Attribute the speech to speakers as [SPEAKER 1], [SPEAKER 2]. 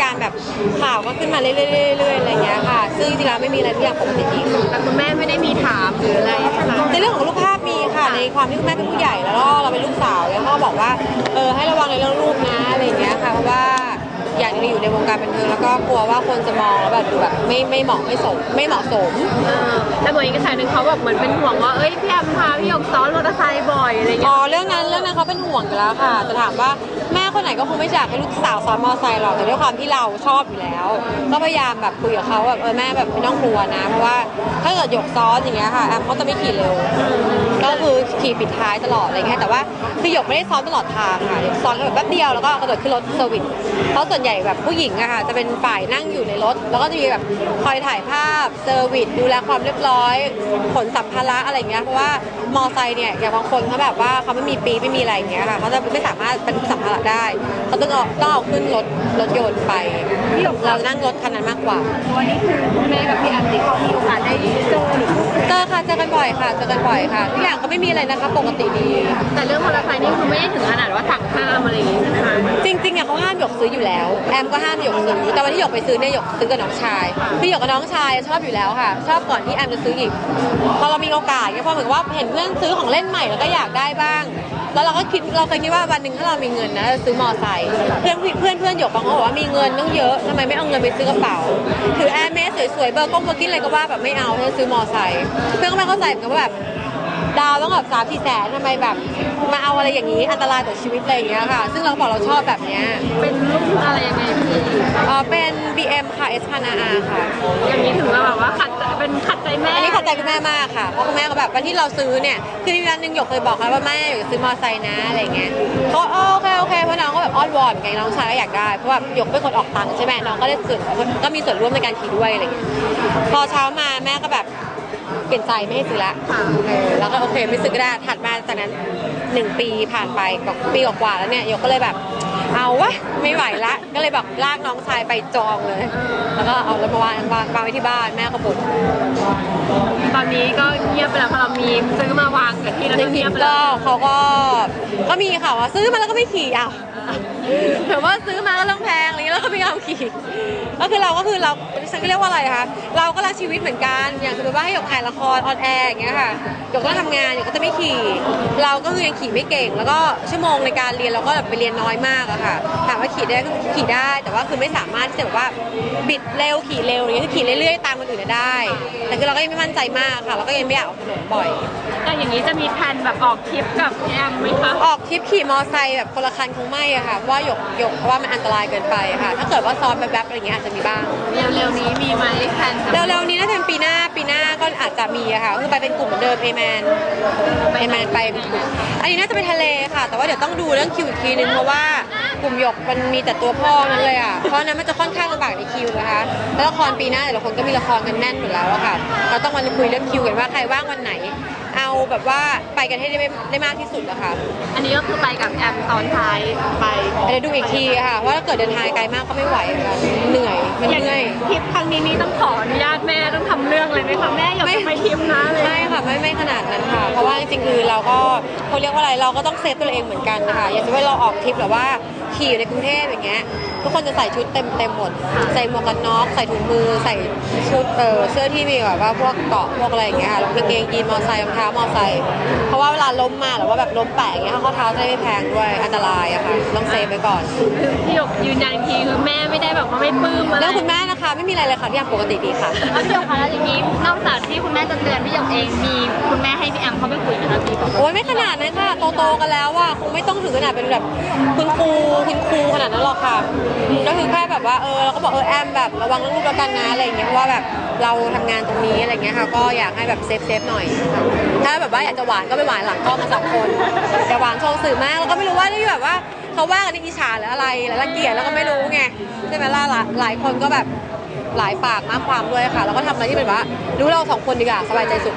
[SPEAKER 1] การแบบข่าวก็ขึ้นมาเรื่อยๆเรื่อยๆอะไรเงี้ยค่ะ ซึ่งจริงๆแล้วไม่มีอะไรทุกอย่างปกติดี
[SPEAKER 2] แต่คุณแม่ไม่ได้มีถามหรืออะไรใช่ไหม
[SPEAKER 1] ในเรื่องของรูปภาพมีค่ะ ในความที่คุณแม่เป็นผู้ใหญ่แล้วก็เราเป็นลูกสาวแล้วก็บอกว่า เออให้ระวังในเรื่องรูปนะอะไรเงี้ยค่ะ เพราะว่า อย่างหนึงอยู่ในวงการบันเทิงแล้วก็กลัวว่าคนจะมองแล้วแบบดูแบบไม่ไม่เหมาะไม่สมไม่เหมาะสม
[SPEAKER 2] เออแต่เหมือนอีกกระแสหนึ่งเขาแบบเหมือนเป็นห่วงว่าเอ้ยพี่แอมพาพี่หยกซ้อนมอเตอร์ไซค์บ่อยอะไร
[SPEAKER 1] อ๋
[SPEAKER 2] เงี้
[SPEAKER 1] อยเรื่องนั้นเรื่องนั้นเขาเป็นห่วงอยู่แล้วค่ะแต่ถามว่าแม่คนไหนก็คงไม่อยากให้ลูกสาวซ้อนมอเตอร์ไซค์หรอกแต่ด้วยความที่เราชอบอยู่แล้ว ก็พยายามแบบคุยกับเขาแบบเออแม่แบบไม่ต้องกลัวนะเพราะว่าถ้าเกิดหยกซ้อนอย่างเงี้ยค่ะแอมเขาจะไม่ขี่เร็ว ก็คือขี่ปิดท้ายตลอดอะไรเงี้ยแต่ว่าคือหยกไม่ได้ซ้อนตลอดทางค่ะหยกซ้อนแบบแป๊บเดียวแล้วก็กระโดดขึ้นรถเซอร์วิสเพราะส่วนใหญ่แบบผู้หญิงอะค่ะจะเป็นฝ่ายนั่งอยู่ในรถ แล้วก็จะมีแบบคอยถ่ายภาพเซอร์วิสดูแลความเรียบร้อยขนสัมภาระอะไรเงี้ยเพราะว่ามอไซค์เนี่ยอย่างบางคนเขาแบบว่าเขาไม่มีปีไม่มีอะไรอย่างเงี้ยค่ะเขาจะไม่สามารถบรรทุกสัมภาระได้เขาต้องเอาต้องเอาขึ้นรถรถยนต์ไปเรานั่งรถคันนั้นมากกว่า
[SPEAKER 2] วันนี้คือคุณแม่กับพี่แอมที่เขามีโอกาสได้เจอหรือ
[SPEAKER 1] เจอค่ะเจอกันบ่อยค่ะเจอกันบ่อยค่ะทุกอย่างก็ไม่มีอะไรนะคะปกติดี
[SPEAKER 2] แต่เรื่องมอเตอร์ไซค์นี่คือไม่ได้ถึงขนาดว่าสั่งห้ามอะไรอย่างงี้ใช่ไหมคะ
[SPEAKER 1] จริงๆอะเขาห้ามหยกซื้ออยู่แล้ว แอมก็ห้ามหยกซื้อแต่วันที่หยกไปซื้อเนี่ยหยกซื้อกับน้องชายพี่หยกกับน้องชายชอบอยู่แล้วค่ะ ชอบก่อนที่แอมจะซื้ออีกพอเรามีโอกาสเนี่ยพอเหมือนว่าเห็นเพื่อนซื้อของเล่นใหม่แล้วก็อยากได้บ้าง แล้วเราก็คิดเราเคยคิดว่าวันหนึ่งถ้าเรามีเงินนะจะซื้อมอไซค์เพื่อนเพื่อนเพื่อนหยกบางคนบอกว่ามีเงินต้องเยอะทำไมไม่เอาเงินไปซื้อกระเป๋าถือแอร์เมสสวยๆเบอร์ก้มเบอร์กินอะไรก็ว่าแบบไม่เอาจะซื้อมอไซค์เพื่อนก็ไม่เข้าใจเหมือนกันว่าแบบ ดาวต้องแบบสามสี่แสนทำไมแบบมาเอาอะไรอย่างนี้อันตรายต่อชีวิตอะไรอย่างเงี้ยค่ะ ซึ่งเราบอกเราชอบแบบเนี้ย
[SPEAKER 2] เป็นรุ่นอะไรยังไงพี่
[SPEAKER 1] เออเป็น BM ค่ะ S พันอาค่ะ
[SPEAKER 2] อย่างนี้ถือว่าแบบว่าขัดใจเป็นขัดใจแม่
[SPEAKER 1] อันนี้ขัดใจคุณแม่มากค่ะ เพราะคุณแม่ก็แบบวันที่เราซื้อเนี่ย คือมีวันหนึงหยกเคยบอกเขาว่าแม่อยากจะซื้อมอเตอร์ไซค์นะอะไรเงี้ยเขาก็เออโอเคโอเคเพราะน้องก็แบบอ้อนวอนเหมือนกันน้องชายก็อยากได้ เพราะว่าหยกเป็นคนออกตังค์ใช่ไหมน้องก็ได้ส่วนก็มีส่วนร่วมในการขี่ด้วยอะไรเงี้ย พอเช้ามาแม่ก็แบบเปลี่ยนใจไม่ให้ซื้อละ
[SPEAKER 2] ค่ะ
[SPEAKER 1] เออแล้วก็โอเคไม่ซื้อก็ได้ถัดมาจากนั้นหนึ่งปีผ่านไปกับปีกว่าๆแล้วเนี่ยหยกก็เลยแบบ เอาวะไม่ไหวละก็เลยแบบลากน้องชายไปจองเลย แล้วก็เอารถมาวางวางวางไว้ที่บ้านแม่ก็บ่น
[SPEAKER 2] ตอนนี้ก็เงียบไปแล้วเพราะเรามีซื้อมาวางกับที่แล้ว
[SPEAKER 1] จ
[SPEAKER 2] ก็เงี
[SPEAKER 1] ริ
[SPEAKER 2] ย
[SPEAKER 1] ง
[SPEAKER 2] บไป
[SPEAKER 1] ๆ
[SPEAKER 2] แล้
[SPEAKER 1] ก็
[SPEAKER 2] ว
[SPEAKER 1] เขาก็ก็มีค่ะว่าซื้อมาแล้วก็ไม่ขี่อะแบบว่าซื้อมาก็ต้องแพงอะไรเงี้ยแล้วก็ไม่เอาขี่ก็คือเราก็คือเราฉันก็เรียกว่าอะไรคะเราก็รักชีวิตเหมือนกันอย่างสมมติว่าให้หยกถ่ายละครออนแอร์อย่างเงี้ยค่ะหยกก็ทำงานหยกก็จะไม่ขี่ เราก็คือยังขี่ไม่เก่ง แล้วก็ชั่วโมงในการเรียนเราก็แบบไปเรียนน้อยมากอะค่ะถามว่าขี่ได้ก็ขี่ได้ แต่ว่าคือไม่สามารถที่จะแบบว่าบิดเร็วขี่เร็วอย่างเงี้ยคือขี่เรื่อยๆตามคนอื่นได้ แต่คือเราก็ยังไม่มั่นใจมากค่ะเราก็ยังไม่อยากออกถนนบ่อย
[SPEAKER 2] แต่อย่างนี้จะมีแผนแบบออกทริปกับพี่แอมไหมคะ
[SPEAKER 1] ออกทริปขี่มอไซค์แบบคนละคันคงไม่อะค่ะเพราะว่าหยกหยกเพราะว่ามันอันตรายเกินไปค่ะ ถ้าเกิดว่าซ้อนแบบๆอะไรเงี้ยอาจจะมีบ้าง
[SPEAKER 2] เร็วๆนี้มีไหมแผนจะ
[SPEAKER 1] เร็วๆนี้น่าจะเป็นปีหน้าปีหน้าก็อาจจะมีอะค่ะคือไปเป็นกลุ่มเหมือนเดิมเอแมนเอแมนไปเป็นกลุ่มอันนี้น่าจะไปทะเลค่ะ แต่ว่าเดี๋ยวต้องดูเรื่องคิวอีกทีนึงเพราะว่า กลุ่มหยกมันมีแต่ตัวพ่อนั้นเลยอะเพราะฉะนั้นมันจะค่อนข้างลำบากในคิวนะคะแล้วละครปีหน้าแต่ละคนก็มีละครกันแน่นหมดแล้วอะค่ะ เราต้องมาคุยเรื่องคิวกันว่าใครว่างวันไหน เอาแบบว่าไปกันให้ได้ได้มากที่สุดอะค่ะ
[SPEAKER 2] อันนี้ก็คือไปกับแอมตอนท้ายไป
[SPEAKER 1] เดี๋ยวดูอีกทีค่ะว่าถ้าเกิดเดินทางไกลมากก็ไม่ไหวค่ะเหนื่อยมัน
[SPEAKER 2] อย่าง
[SPEAKER 1] เหนื่อย
[SPEAKER 2] ทริปครั้งนี้นี่ต้องขออนุญาตแม่ต้องทำเรื่องเลยไหมคะแม่อยาก
[SPEAKER 1] ไม่
[SPEAKER 2] จะไปทริปนะเลย
[SPEAKER 1] ไม่ไม่ไม่ขนาดนั้นค่ะ เพราะว่าจริงๆคือเราก็เขาเรียกว่าอะไรเราก็ต้องเซฟตัวเองเหมือนกันนะคะอย่างเช่นว่าเราออกทริปหรือว่าขี่อยู่ในกรุงเทพอย่างเงี้ย ทุกคนจะใส่ชุดเต็มเต็มหมด ใส่หมวกกันน็อกใส่ถุงมือใส่ชุดเออเสื้อที่มีแบบว่าพวกเกราะพวกอะไรอย่างเงี้ยค่ะแล้วกางเกงยีนมอไซค์รองเท้ามอไซค์เพราะว่าเวลาล้มมาหรือว่าแบบล้มแปะอย่างเงี้ยข้อเท้าจะไม่แพงด้วยอันตรายอะค่ะต้องเซฟไว้ก่อน
[SPEAKER 2] คือพี่หยกยืนยันอีกทีคือแม่ไม่ได้แบบว่าไม่ปลื้มอะไร
[SPEAKER 1] เรื่องคุณแม่นะคะ ไม่มีอะไรเลยค่ะทุกอย่างปกติดีค่ะ
[SPEAKER 3] แล้วพี่หยกคะแล้วอย่างนี้นอกจากที่คุณแม่จะเตือนพี่หยกเองมีคุณแม่ให้พี่แอมเขาไปคุยไหมคะพี่บอก
[SPEAKER 1] โอ้ยไม่ขนาดนั้นค่ะโตๆกันแล้วว่าคงไม่ต้องถึงขนาดเป็นแบบคุณครูคุณครูขนาดนั้นหรอกค่ะก็คือแค่แบบว่าเออเราก็บอกเออแอมแบบระวังเรื่องลูกแล้วกันนะอะไรอย่างเงี้ยเพราะว่าแบบเราทำงานตรงนี้อะไรเงี้ยค่ะก็อยากให้แบบเซฟเซฟหน่อยถ้าแบบว่าอยากจะหวานก็ไปหวานหลังกล้องกันสองคนอย่าหวานโชว์สื่อมากแล้วก็ไม่รู้ว่าที่แบบว่าเขาว่ากันในอิจฉาหรืออะไรหรือรังเกียจแล้วก็ไม่รู้ไงใช่ไหมล่ะหลายหลายคนก็แบบหลายปากมากความด้วยค่ะ แล้วก็ทำอะไรที่เป็นว่ารู้เราสองคนดีกว่าสบายใจสุด